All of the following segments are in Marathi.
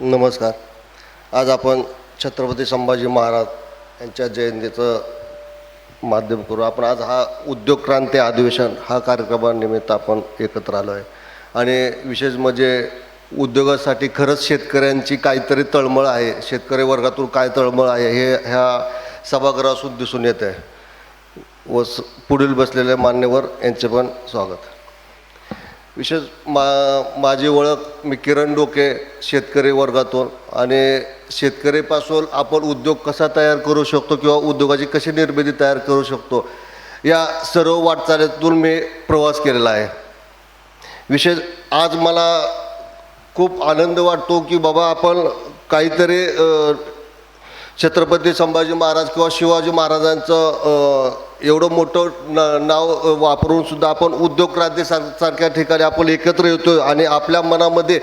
नमस्कार. आज आपण छत्रपती संभाजी महाराज यांच्या जयंतीचं माध्यम करू. आपण आज हा उद्योग क्रांती अधिवेशन हा कार्यक्रमानिमित्त आपण एकत्र आलो आहे आणि विशेष म्हणजे उद्योगासाठी खरंच शेतकऱ्यांची काहीतरी तळमळ आहे. शेतकरी वर्गातून काय तळमळ आहे हे ह्या सभागृहासून दिसून येत आहे व स पुढील बसलेले मान्यवर यांचे पण स्वागत. विशेष मा माझी ओळख मी किरण डोके शेतकरी वर्गातून. आणि शेतकरीपासून आपण उद्योग कसा तयार करू शकतो किंवा उद्योगाची कशी निर्मिती तयार करू शकतो या सर्व वाटचालीतून मी प्रवास केलेला आहे. विशेष आज मला खूप आनंद वाटतो की बाबा आपण काहीतरी छत्रपती संभाजी महाराज किंवा शिवाजी महाराजांचं एवढं मोठं न नाव वापरूनसुद्धा वापरून सुद्धा आपण उद्योग क्रांती सारख्या ठिकाणी आपण एकत्र येतो आणि आपल्या मनामध्ये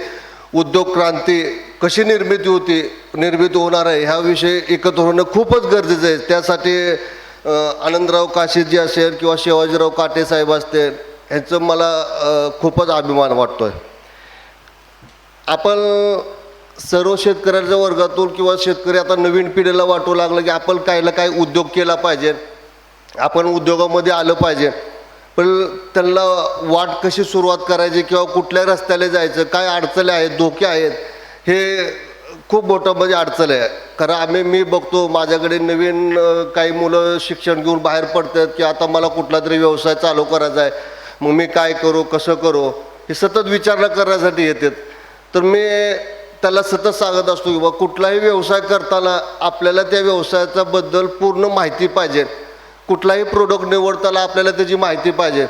उद्योग क्रांती कशी निर्मिती होती निर्मिती होणार आहे ह्याविषयी एकत्र होणं खूपच गरजेचं आहे. त्यासाठी आनंदराव काशीजी असेल किंवा शिवाजीराव काटे साहेब असतील ह्याचं मला खूपच अभिमान वाटतो आहे आपण सर्व शेतकऱ्यांच्या वर्गातून किंवा शेतकरी आता नवीन पिढीला वाटू लागलं की आपण काही ना काही उद्योग केला पाहिजे. आपण उद्योगामध्ये आलं पाहिजे. पण त्यांना वाट कशी सुरुवात करायची किंवा कुठल्या रस्त्याला जायचं काय अडचणी आहेत धोके आहेत हे खूप मोठं म्हणजे अडचण आहे. कारण आम्ही मी बघतो माझ्याकडे नवीन काही मुलं शिक्षण घेऊन बाहेर पडतात की आता मला कुठला तरी व्यवसाय चालू करायचा आहे. मग मी काय करू कसं करू? हे सतत विचारणा करण्यासाठी येतात. तर मी त्याला सतत सांगत असतो की बा कुठलाही व्यवसाय करताना आपल्याला त्या व्यवसायाच्याबद्दल पूर्ण माहिती पाहिजे. कुठलाही प्रोडक्ट निवडताना आपल्याला त्याची माहिती पाहिजे.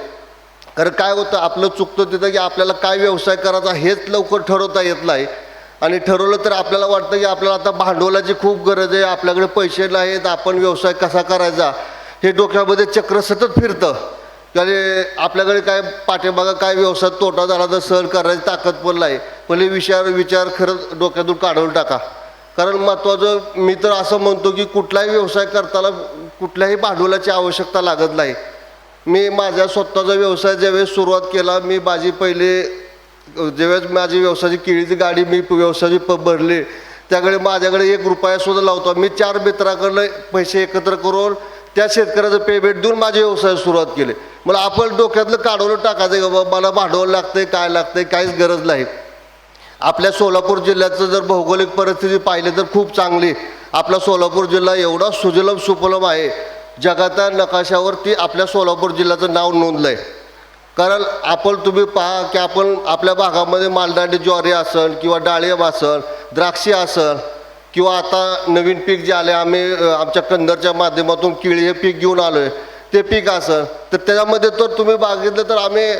कारण काय होतं आपलं चुकतं तिथं की आपल्याला काय व्यवसाय करायचा हेच लवकर ठरवता येत नाही. आणि ठरवलं तर आपल्याला वाटतं की आपल्याला आता भांडवलाची खूप गरज आहे आपल्याकडे पैसे नाहीत आपण व्यवसाय कसा करायचा? हे डोक्यामध्ये चक्र सतत फिरतं. आणि आपल्याकडे काय पाठीमागं काय व्यवसाय तोटा झाला तर सहन करायची ताकद पण नाही. पण हे विचार विचार खरंच डोक्यातून काढून टाका. कारण महत्त्वाचं मी तर असं म्हणतो की कुठलाही व्यवसाय करताना कुठल्याही भांडवलाची आवश्यकता लागत नाही. मी माझ्या स्वतःचा व्यवसाय ज्यावेळेस सुरुवात केला मी माझी पहिले ज्यावेळेस माझी व्यवसायाची केळीची गाडी मी व्यवसायाची प भरली त्याकडे माझ्याकडे एक रुपयासुद्धा लावतो मी चार मित्राकडनं पैसे एकत्र करून त्या शेतकऱ्याचं पेमेंट देऊन माझे व्यवसाय सुरुवात केले. मला आपण डोक्यातलं काढवलं टाकायचं का बाबा मला भांडवल लागतंय काय लागतंय काहीच गरज नाही. आपल्या सोलापूर जिल्ह्याचं जर भौगोलिक परिस्थिती पाहिली तर खूप चांगली. आपला सोलापूर जिल्हा एवढा सुजलम सुपलम आहे. जगाच्या नकाशावरती आपल्या सोलापूर जिल्ह्याचं नाव नोंदलं आहे कारण आपण तुम्ही पहा की आपण आपल्या भागामध्ये मालदांडी ज्वारी असन किंवा डाळिंब असन द्राक्षे असन किंवा आता नवीन पीक जे आले आम्ही आमच्या कंदरच्या माध्यमातून केळी हे पीक घेऊन आलो आहे ते पीक असन. तर त्याच्यामध्ये तर तुम्ही बघितलं तर आम्ही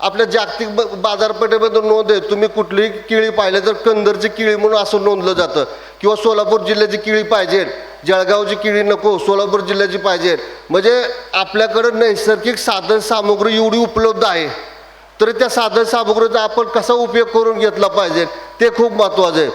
आपल्या जागतिक ब- बाजारपेठेमध्ये नोंद आहे. तुम्ही कुठलीही केळी पाहिले तर कंदरची केळी म्हणून असं नोंदलं जातं. किंवा सोलापूर जिल्ह्याची केळी पाहिजे. जळगावची केळी नको सोलापूर जिल्ह्याची पाहिजे. म्हणजे आपल्याकडं नैसर्गिक साधन सामुग्री एवढी उपलब्ध आहे. तरी त्या साधन सामुग्रीचा आपण कसा उपयोग करून घेतला पाहिजे ते खूप महत्त्वाचं आहे.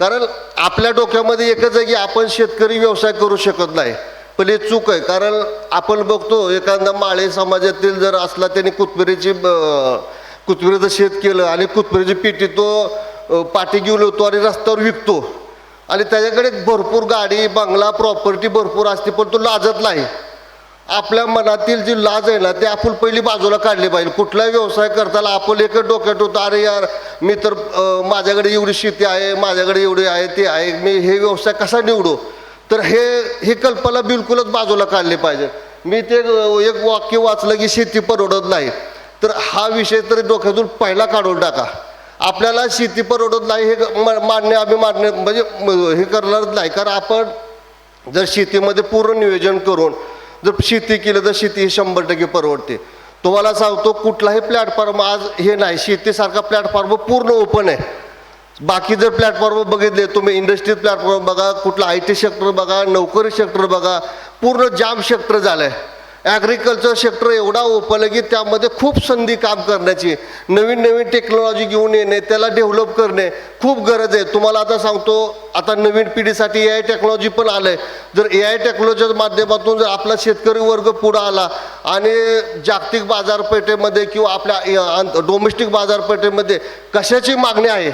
कारण आपल्या डोक्यामध्ये एकच आहे की आपण शेतकरी व्यवसाय करू शकत नाही. पण हे चूक आहे कारण आपण बघतो एखादा माळे समाजातील जर असला त्याने कुतबिरीची कुतबिरीचं शेत केलं आणि कुतबिरीची पेटी तो पाठी घेऊन येतो आणि रस्त्यावर विकतो. आणि त्याच्याकडे भरपूर गाडी बंगला प्रॉपर्टी भरपूर असते पण तो लाजत नाही. आपल्या मनातील जी लाज आहे ना ते आपण पहिली बाजूला काढली पाहिजे. कुठलाही व्यवसाय करताना आपण एकच डोक्यात होतं अरे यार मी तर माझ्याकडे एवढी शेती आहे माझ्याकडे एवढी आहे ते आहे. मी हे व्यवसाय कसा निवडू? तर हे ही कल्पना बिलकुलच बाजूला काढली पाहिजे. मी ते एक वाक्य वाचलं की शेती परवडत नाही. तर हा विषय तरी डोक्यातून पहिला काढून टाका. आपल्याला शेती परवडत नाही हे म- मान्य आम्ही मान्य म्हणजे हे करणारच नाही. कारण आपण जर शेतीमध्ये पूर्ण नियोजन करून जर शेती केलं तर शेती ही शंभर टक्के परवडते. तुम्हाला सांगतो कुठलाही प्लॅटफॉर्म आज हे नाही. शेतीसारखा प्लॅटफॉर्म पूर्ण ओपन आहे. बाकी जर प्लॅटफॉर्म बघितले तुम्ही इंडस्ट्री प्लॅटफॉर्म बघा कुठला आय टी सेक्टर बघा नोकरी सेक्टर बघा पूर्ण जाम सेक्टर झालं आहे ॲग्रिकल्चर सेक्टर एवढा ओपन आहे की त्यामध्ये खूप संधी काम करण्याची नवीन नवीन टेक्नॉलॉजी घेऊन येणे त्याला डेव्हलप करणे खूप गरज आहे. तुम्हाला आता सांगतो आता नवीन पिढीसाठी ए आय टेक्नॉलॉजी पण आलं आहे जर ए आय टेक्नॉलॉजीच्या माध्यमातून जर आपला शेतकरी वर्ग पुढं आला आणि जागतिक बाजारपेठेमध्ये किंवा आपल्या डोमेस्टिक बाजारपेठेमध्ये कशाची मागणी आहे?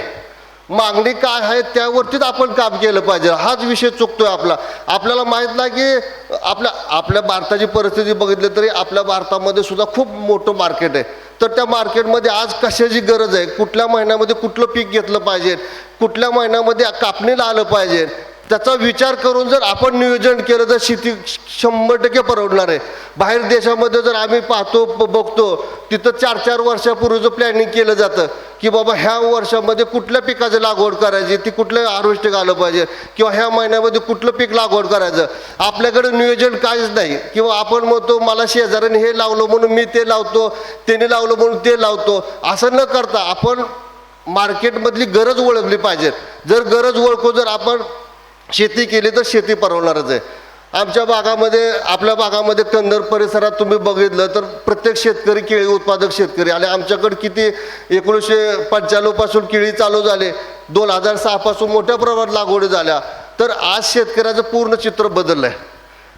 मागणी काय आहे त्यावरतीच आपण काम केलं पाहिजे. हाच विषय चुकतोय आपला. आपल्याला माहीत नाही की आपल्या आपल्या भारताची परिस्थिती बघितली तरी आपल्या भारतामध्ये सुद्धा खूप मोठं मार्केट आहे. तर त्या मार्केटमध्ये आज कशाची गरज आहे? कुठल्या महिन्यामध्ये कुठलं पीक घेतलं पाहिजे? कुठल्या महिन्यामध्ये कापणीला आलं पाहिजे? त्याचा विचार करून जर आपण नियोजन केलं तर शेती शंभर टक्के परवडणार आहे. बाहेर देशामध्ये जर आम्ही पाहतो बघतो तिथं चार चार वर्षापूर्वीचं प्लॅनिंग केलं जातं की बाबा ह्या वर्षामध्ये कुठल्या पिकाची लागवड करायची ती कुठलं हार्वेस्ट आलं पाहिजे किंवा ह्या महिन्यामध्ये कुठलं पीक लागवड करायचं आपल्याकडे नियोजन काहीच नाही. किंवा आपण म्हणतो मला शेजाऱ्याने हे लावलं म्हणून मी ते लावतो त्याने लावलं म्हणून ते लावतो. असं न करता आपण मार्केटमधली गरज ओळखली पाहिजे. जर गरज ओळखू जर आपण शेती केली तर शेती परवणारच आहे. आमच्या भागामध्ये आपल्या भागामध्ये कंदर परिसरात तुम्ही बघितलं तर प्रत्येक शेतकरी केळी उत्पादक शेतकरी. आले आमच्याकडे किती एकोणीसशे पंच्याण्णवपासून केळी चालू झाले. दोन हजार सहापासून मोठ्या प्रमाणात लागवडी झाल्या. तर आज शेतकऱ्याचं पूर्ण चित्र बदललं आहे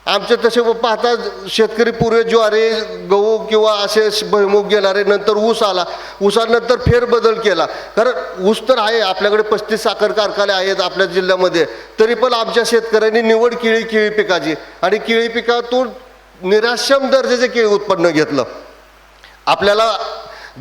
आमचे तसे पाहता शेतकरी पूर्वी ज्वारी गहू किंवा असे भुईमुग घेणारे नंतर ऊस आला. ऊसानंतर फेरबदल केला. कारण ऊस तर आहे आपल्याकडे पस्तीस साखर कारखाने आहेत आपल्या जिल्ह्यामध्ये. तरी पण आमच्या शेतकऱ्यांनी निवड केळी केळी पिकाची. आणि केळी पिकातून निराश्यम दर्जाचे केळी उत्पन्न घेतलं. आपल्याला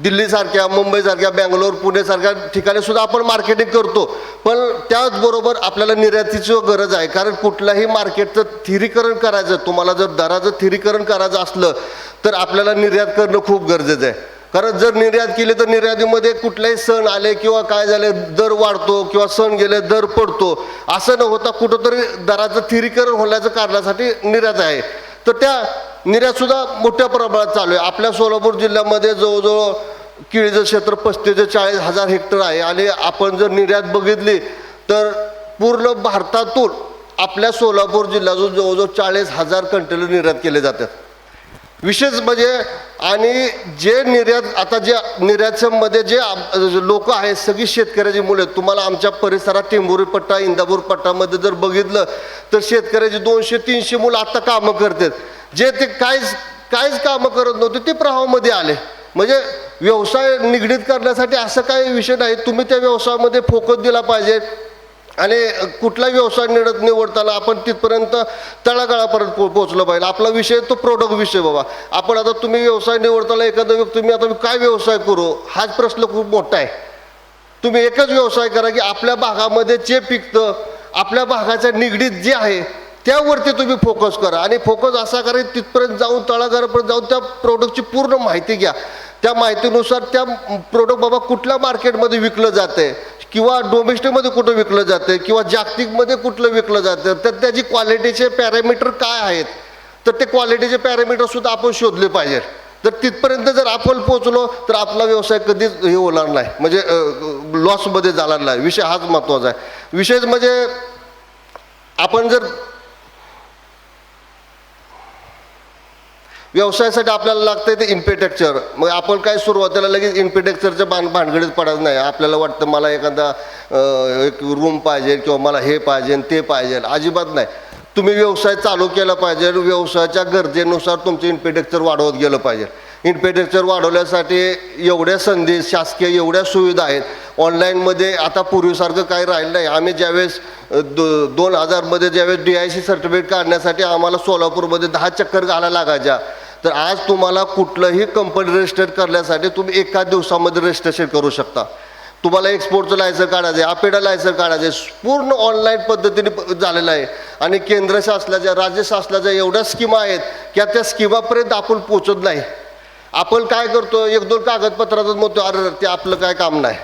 दिल्लीसारख्या मुंबईसारख्या बँगलोर पुणेसारख्या ठिकाणी सुद्धा आपण मार्केटिंग करतो. पण त्याचबरोबर आपल्याला निर्यातीची गरज आहे. कारण कुठल्याही मार्केटचं थिरीकरण करायचं तुम्हाला जर दराचं थिरीकरण करायचं असलं तर आपल्याला निर्यात करणं खूप गरजेचं आहे. कारण जर निर्यात केली तर निर्यातीमध्ये कुठलेही सण आले किंवा काय झाले दर वाढतो किंवा सण गेले दर पडतो. असं न होता कुठंतरी दराचं थिरीकरण होण्याचं कारणासाठी निर्यात आहे. तर त्या निर्यातसुद्धा मोठ्या प्रमाणात चालू आहे. आपल्या सोलापूर जिल्ह्यामध्ये जवळजवळ केळीचं क्षेत्र पस्तीस ते चाळीस हजार हेक्टर आहे. आणि आपण जर निर्यात बघितली तर पूर्ण भारतातून आपल्या सोलापूर जिल्ह्यातून जवळजवळ चाळीस हजार कंटेनर निर्यात केले जातात. विशेष म्हणजे आणि जे निर्यात आता जे निर्यातमध्ये जे लोक आहेत सगळी शेतकऱ्याची मुलं तुम्हाला आमच्या परिसरात टेंभुरी पट्टा इंदापूर पट्टामध्ये जर बघितलं तर शेतकऱ्याची दोनशे तीनशे मुलं आता कामं करतात. जे ते काहीच काहीच कामं करत नव्हते ते प्रवाहामध्ये आले. म्हणजे व्यवसाय निगडीत करण्यासाठी असं काही विषय नाही तुम्ही त्या व्यवसायामध्ये फोकस दिला पाहिजे. आणि कुठला व्यवसाय निवडत निवडताना आपण तिथपर्यंत तळागाळापर्यंत पो पोचलं पाहिजे. आपला विषय तो प्रोडक्ट विषय बाबा. आपण आता तुम्ही व्यवसाय निवडताना एखादा तुम्ही आता काय व्यवसाय करू? हाच प्रश्न खूप मोठा आहे. तुम्ही एकच व्यवसाय करा की आपल्या भागामध्ये जे पिकतं आपल्या भागाच्या निगडीत जे आहे त्यावरती तुम्ही फोकस करा. आणि फोकस असा करा की तिथपर्यंत जाऊन तळागाळापर्यंत जाऊन त्या प्रोडक्टची पूर्ण माहिती घ्या. त्या माहितीनुसार त्या प्रोडक्ट बाबा कुठल्या मार्केटमध्ये विकलं जाते किंवा डोमेस्टिकमध्ये कुठं विकलं जातं किंवा जागतिकमध्ये कुठलं विकलं जातं तर त्याची क्वालिटीचे पॅरामीटर काय आहेत? तर ते क्वालिटीचे पॅरामीटर सुद्धा आपण शोधले पाहिजे. तर तिथपर्यंत जर आपण पोचलो तर आपला व्यवसाय कधीच हे होणार नाही. म्हणजे लॉसमध्ये जाणार नाही. विषय हाच महत्त्वाचा आहे. विशेष म्हणजे आपण जर व्यवसायासाठी आपल्याला लागतं ते इन्फेटेक्चर मग आपण काय सुरुवातीला लगेच इन्फेटेक्चरच्या भान भानगडीत पडत नाही. आपल्याला वाटतं मला एखादा एक रूम पाहिजे किंवा मला हे पाहिजे ते पाहिजे. अजिबात नाही. तुम्ही व्यवसाय चालू केला पाहिजे व्यवसायाच्या गरजेनुसार तुमचं इन्फेटेक्चर वाढवत गेलं पाहिजे. इन्फ्रास्ट्रक्चर वाढवण्यासाठी एवढ्या संधी शासकीय एवढ्या सुविधा आहेत. ऑनलाईनमध्ये आता पूर्वीसारखं काही राहिलं नाही. आम्ही ज्यावेळेस दो दोन हजारमध्ये ज्यावेळेस डी आय सी सर्टिफिकेट काढण्यासाठी आम्हाला सोलापूरमध्ये दहा चक्कर घालायला लागायच्या. तर आज तुम्हाला कुठलंही कंपनी रजिस्टर करण्यासाठी तुम्ही एका दिवसामध्ये रजिस्ट्रेशन करू शकता. तुम्हाला एक्सपोर्टचं लायसन काढायचं आहे अपेडा लायसन काढायचं आहे पूर्ण ऑनलाईन पद्धतीने प- झालेलं आहे. आणि केंद्र शासनाच्या राज्य शासनाच्या एवढ्या स्कीमा आहेत की त्या स्कीमापर्यंत आपण पोचत नाही. आपण काय करतो? एक दोन कागदपत्रातच म्हणतो अरे ते आपलं काय काम नाही.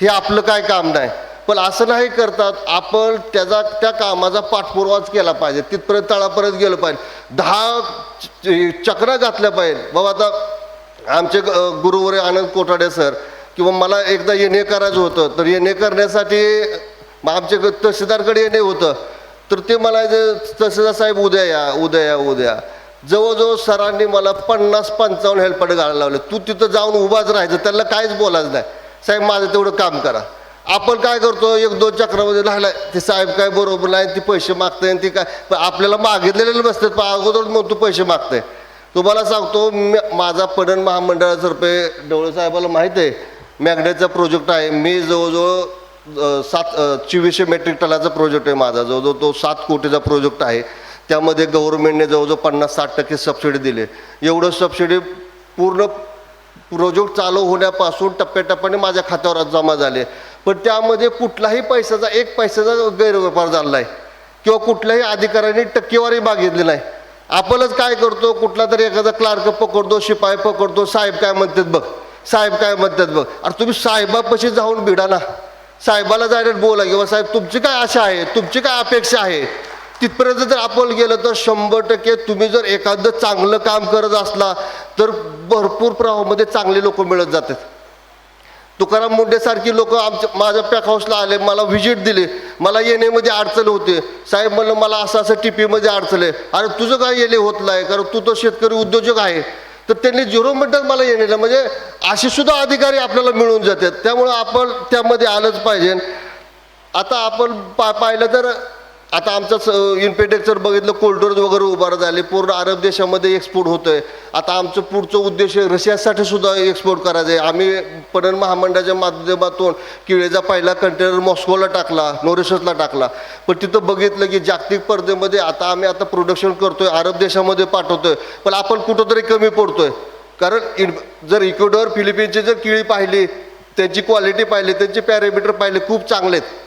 हे आपलं काय काम नाही. पण असं नाही करतात आपण त्याचा त्या कामाचा पाठपुरावाच केला पाहिजे. तिथपर्यंत तळापर्यंत गेलं पाहिजे. दहा चक्र घातल्या पाहिजे. बाबा आता आमचे ग- गुरुवरे आनंद कोठाडे सर किंवा मला एकदा येणे करायचं होतं तर येणे करण्यासाठी आमचे तहसीलदारकडे येणे होतं. तर ते मला तहसीलदार साहेब उद्या या उद्या या उद्या जवळजवळ सरांनी मला पन्नास पंचावन्न हेल्पड घालायला लावले. तू तिथं जाऊन उभाच राहायचं त्याला काहीच बोलायचं नाही. साहेब माझं तेवढं काम करा. आपण काय करतो एक दोन चक्रामध्ये राहिलाय. ते साहेब काय बरोबर नाही ती पैसे मागताय आणि ती काय आपल्याला मागितलेले बसतात. पण अगोदर मग तू पैसे मागताय. तुम्हाला सांगतो माझा पणन महामंडळातर्फे डवळे साहेबाला माहीत आहे मॅग्नेटचा प्रोजेक्ट आहे. मी जवळजवळ सात चोवीसशे मेट्रिक टनाचा प्रोजेक्ट आहे माझा. जवळजवळ तो सात कोटीचा प्रोजेक्ट आहे. त्यामध्ये गव्हर्नमेंटने जवळजवळ पन्नास साठ टक्के सबसिडी दिली. एवढं सबसिडी पूर्ण प्रोजेक्ट चालू होण्यापासून टप्प्याटप्प्याने माझ्या खात्यावर जमा झाले. पण त्यामध्ये कुठलाही पैशाचा एक पैशाचा गैरव्यापार झाला आहे किंवा कुठल्याही अधिकाऱ्यांनी टक्केवारी मागितली नाही. आपणच काय करतो कुठला तरी एखादा क्लार्क पकडतो शिपाई पकडतो साहेब काय म्हणतात बघ साहेब काय म्हणतात बघ. अरे तुम्ही साहेबापाशी जाऊन भिडा ना. साहेबाला जायला बोला किंवा साहेब तुमची काय आशा आहे? तुमची काय अपेक्षा आहे? तिथपर्यंत जर आपण गेलं तर शंभर टक्के तुम्ही जर एखादं चांगलं काम करत असला तर भरपूर प्रवाहामध्ये चांगले लोक मिळत जातात. तुकाराम मुंडेसारखी लोक आमच्या माझ्या पॅक हाऊसला आले मला व्हिजिट दिली मला येण्यामध्ये अडचण होते. साहेब म्हणलं मला असं असं टीपीमध्ये अडचण आहे. अरे तुझं काय येणे होत नाही कारण तू तो शेतकरी उद्योजक आहे. तर त्यांनी झिरो मिनिटात मला येणे म्हणजे असे सुद्धा अधिकारी आपल्याला मिळून जातात. त्यामुळं आपण त्यामध्ये आलंच पाहिजे. आता आपण पा पाहिलं तर आता आमचं इन्पेटेक्सर बघितलं कोल्डोर वगैरे उभारत झाले पूर्ण अरब देशामध्ये एक्सपोर्ट होतं आहे आता आमचं पुढचं उद्देश रशियासाठी सुद्धा एक्सपोर्ट करायचं आहे. आम्ही पणन महामंडळाच्या माध्यमातून किळेचा पहिला कंटेनर मॉस्कोला टाकला नोरिशसला टाकला. पण तिथं बघितलं की जागतिक स्पर्धेमध्ये आता आम्ही आता प्रोडक्शन करतोय अरब देशामध्ये पाठवतोय. पण आपण कुठंतरी कमी पडतोय. कारण इन जर इक्वेडॉर फिलिपिन्सची जर किळी पाहिली त्यांची क्वालिटी पाहिली त्यांचे पॅरामीटर पाहिले खूप चांगले आहेत.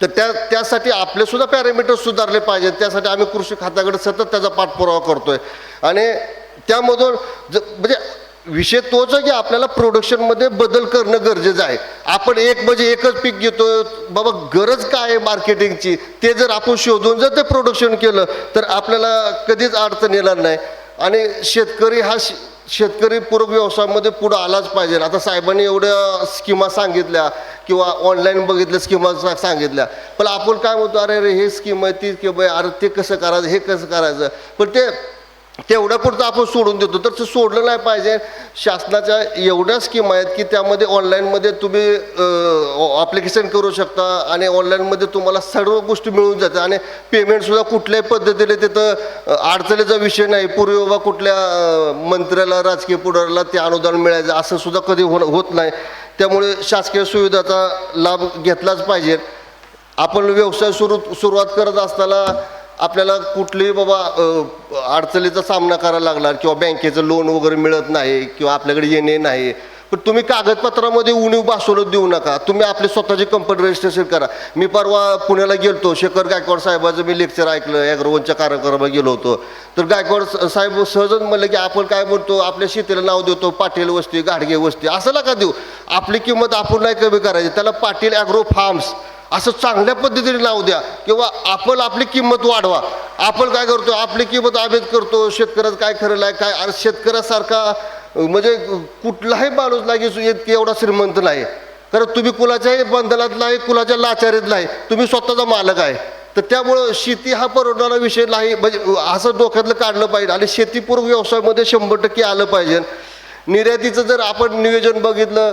तर त्या त्यासाठी आपलेसुद्धा पॅरामीटर सुधारले पाहिजेत. त्यासाठी आम्ही कृषी खात्याकडे सतत त्याचा पाठपुरावा करतो आहे आणि त्यामधून ज म्हणजे विषय तोच आहे की आपल्याला प्रोडक्शनमध्ये बदल करणं गरजेचं आहे. आपण एक म्हणजे एकच पीक घेतो बाबा गरज काय आहे मार्केटिंगची ते जर आपण शोधून जर ते प्रोडक्शन केलं तर आपल्याला कधीच अडचण येणार नाही. आणि शेतकरी हा शेतकरी पूरक व्यवसायामध्ये पुढं आलाच पाहिजे. आता साहेबांनी एवढ्या स्कीमा सांगितल्या किंवा ऑनलाईन बघितल्या स्कीमा सांगितल्या. पण आपण काय म्हणतो अरे अरे हे स्कीम आहे ती स्कीम आहे. अरे ते कसं करायचं हे कसं करायचं? पण ते तेवढ्या पुरतं आपण सोडून देतो. तर ते सोडलं नाही पाहिजे. शासनाच्या एवढ्या स्कीम आहेत की त्यामध्ये ऑनलाईनमध्ये तुम्ही ॲप्लिकेशन करू शकता आणि ऑनलाईनमध्ये तुम्हाला सर्व गोष्टी मिळून जातात. आणि पेमेंटसुद्धा कुठल्याही पद्धतीने तिथं अडचणीचा विषय नाही. पूर्वी बाबा कुठल्या मंत्र्याला राजकीय पुढाऱ्याला ते अनुदान मिळायचं असं सुद्धा कधी हो होत नाही. त्यामुळे शासकीय सुविधाचा लाभ घेतलाच पाहिजे. आपण व्यवसाय सुरू सुरुवात करत असताना आपल्याला कुठलेही बाबा अडचणीचा सामना करायला लागला किंवा बँकेचं लोन वगैरे मिळत नाही किंवा आपल्याकडे येणे नाही. पण तुम्ही कागदपत्रामध्ये उणीव भासवलं देऊ नका. तुम्ही आपली स्वतःची कंपनी रजिस्ट्रेशन करा. मी परवा पुण्याला गेलतो. शेखर गायकवाड साहेबाचं मी लेक्चर ऐकलं. ॲग्रोवनच्या कार्यक्रमात गेलो होतो. तर गायकवाड साहेब सहजच म्हणलं की आपण काय म्हणतो? आपल्या शेतीला नाव देतो. पाटील वस्ती गाडगे वस्ती. असं नका देऊ. आपली किंमत आपण नाही कमी करायची. त्याला पाटील ॲग्रो फार्म्स असं चांगल्या पद्धतीने नाव द्या. किंवा आपण आपली किंमत वाढवा. आपण काय करतो? आपली किंमत आम्हीच करतो. शेतकऱ्याचं काय खरं आहे काय अरे शेतकऱ्यासारखा म्हणजे कुठलाही माणूस नाही की एवढा श्रीमंत नाही. कारण तुम्ही कुलाच्याही बंधनात नाही कुलाच्या लाचारीत नाही. तुम्ही स्वतःचा मालक आहे. तर त्यामुळं शेती हा परवडणारा विषय नाही. म्हणजे असं डोक्यातलं काढलं पाहिजे. आणि शेतीपूर्व व्यवसायामध्ये शंभर टक्के आलं पाहिजे. निर्यातीचं जर आपण नियोजन बघितलं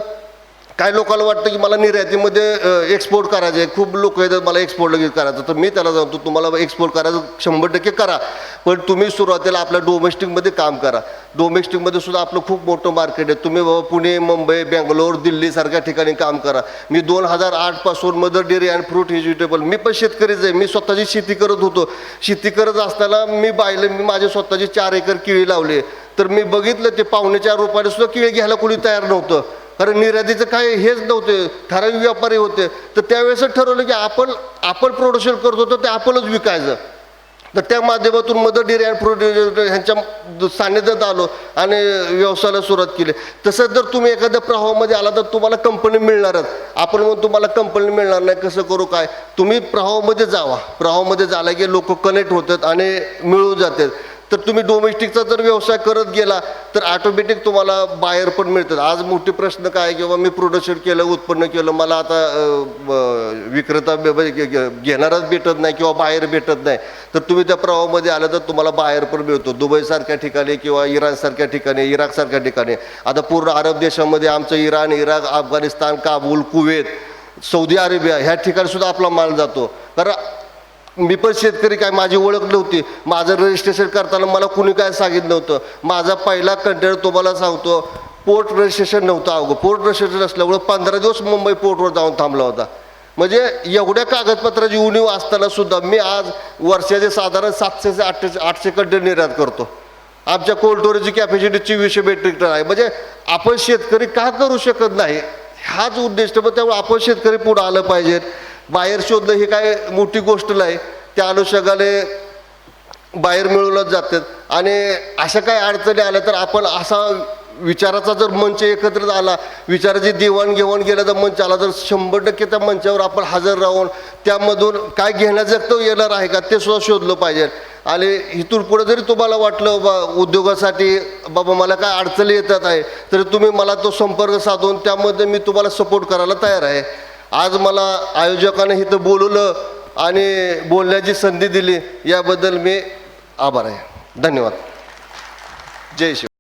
काय लोकांना वाटतं की मला निर्यातीमध्ये एक्सपोर्ट करायचं आहे खूप लोक येतात मला एक्सपोर्ट लगेच करायचं. तर मी त्याला सांगतो तुम्हाला एक्सपोर्ट करायचं शंभर टक्के करा. पण तुम्ही सुरुवातीला आपल्या डोमेस्टिकमध्ये काम करा. डोमेस्टिकमध्ये सुद्धा आपलं खूप मोठं मार्केट आहे. तुम्ही बाबा पुणे मुंबई बेंगलोर दिल्लीसारख्या ठिकाणी काम करा. मी दोन हजार आठपासून Mother Dairy and fruit vegetable मी पण शेतकरीच आहे. मी स्वतःची शेती करत होतो. शेती करत असताना मी पाहिलं मी माझे स्वतःची चार एकर केळी लावले. तर मी बघितलं ते पावणे चार सुद्धा केळी घ्यायला कोणी तयार नव्हतं. कारण निर्यातीचं काय हेच नव्हते. ठराविक व्यापारी होते. तर त्यावेळेस ठरवलं की आपण आपण प्रोडक्शन करत होतो ते आपणच विकायचं. तर त्या माध्यमातून मदर डेअरी अँड फ्रूट ह्यांच्या सान्निध्यात आलो आणि व्यवसायाला सुरुवात केली. तसंच जर तुम्ही एखाद्या प्रवाहामध्ये आला तर तुम्हाला कंपनी मिळणारच. आपण म्हणून तुम्हाला कंपनी मिळणार नाही कसं करू काय? तुम्ही प्रवाहामध्ये जावा. प्रवाहामध्ये झाला की लोक कनेक्ट होतात आणि मिळून जातात. तर तुम्ही डोमेस्टिकचा जर व्यवसाय करत गेला तर ऑटोमॅटिक तुम्हाला बाहेर पण मिळतात. आज मोठे प्रश्न काय किंवा मी प्रोडक्शन केलं उत्पन्न केलं मला आता विक्रेता घेणाराच भेटत नाही किंवा बाहेर भेटत नाही. तर तुम्ही त्या प्रवाहामध्ये आलं तर तुम्हाला बाहेर पण मिळतो. दुबईसारख्या ठिकाणी किंवा इराणसारख्या ठिकाणी इराकसारख्या ठिकाणी. आता पूर्ण अरब देशामध्ये आमचं Iran Iraq Afghanistan Kabul Kuwait Saudi Arabia ह्या ठिकाणी सुद्धा आपला माल जातो. कारण मी पण शेतकरी काय माझी ओळख नव्हती. माझं रजिस्ट्रेशन करताना मला कुणी काय सांगितलं नव्हतं. माझा पहिला कंटेनर तुम्हाला सांगतो पोर्ट रजिस्ट्रेशन नव्हतं अगो. पोर्ट रजिस्ट्रेशन असल्यामुळं पंधरा दिवस मुंबई पोर्टवर जाऊन थांबला होता. म्हणजे एवढ्या कागदपत्राची उणीव असताना सुद्धा मी आज वर्षाचे साधारण सातशे ते आठशे आठशे कंटेनर निर्यात करतो. आमच्या कोल्ड स्टोरेजची कॅपॅसिटी चोवीसशे मेट्रिक टन आहे. म्हणजे आपण शेतकरी का करू शकत नाही? हाच उद्दिष्ट. मग त्यामुळे आपण शेतकरी पुढं आलं पाहिजेत. बाहेर शोधणं ही काय मोठी गोष्ट नाही. त्या अनुषंगाने बाहेर मिळवलंच जातात आणि अशा काही अडचणी आल्या तर आपण असा विचाराचा जर मंच एकत्रित आला विचाराची देवाणघेवाण गेला तर मंच आला तर शंभर टक्के त्या मंचावर आपण हजर राहून त्यामधून काय घेण्याजोगतं येणार आहे का ते सुद्धा शोधलं पाहिजे. आणि इथून पुढे जरी तुम्हाला वाटलं बा उद्योगासाठी बाबा मला काय अडचणी येतात आहे तर तुम्ही मला तो संपर्क साधून त्यामध्ये मी तुम्हाला सपोर्ट करायला तयार आहे. आज मला आयोजकाने इथं बोलवलं आणि बोलण्याची संधी दिली. याबद्दल मी आभार आहे. धन्यवाद. जय शिव.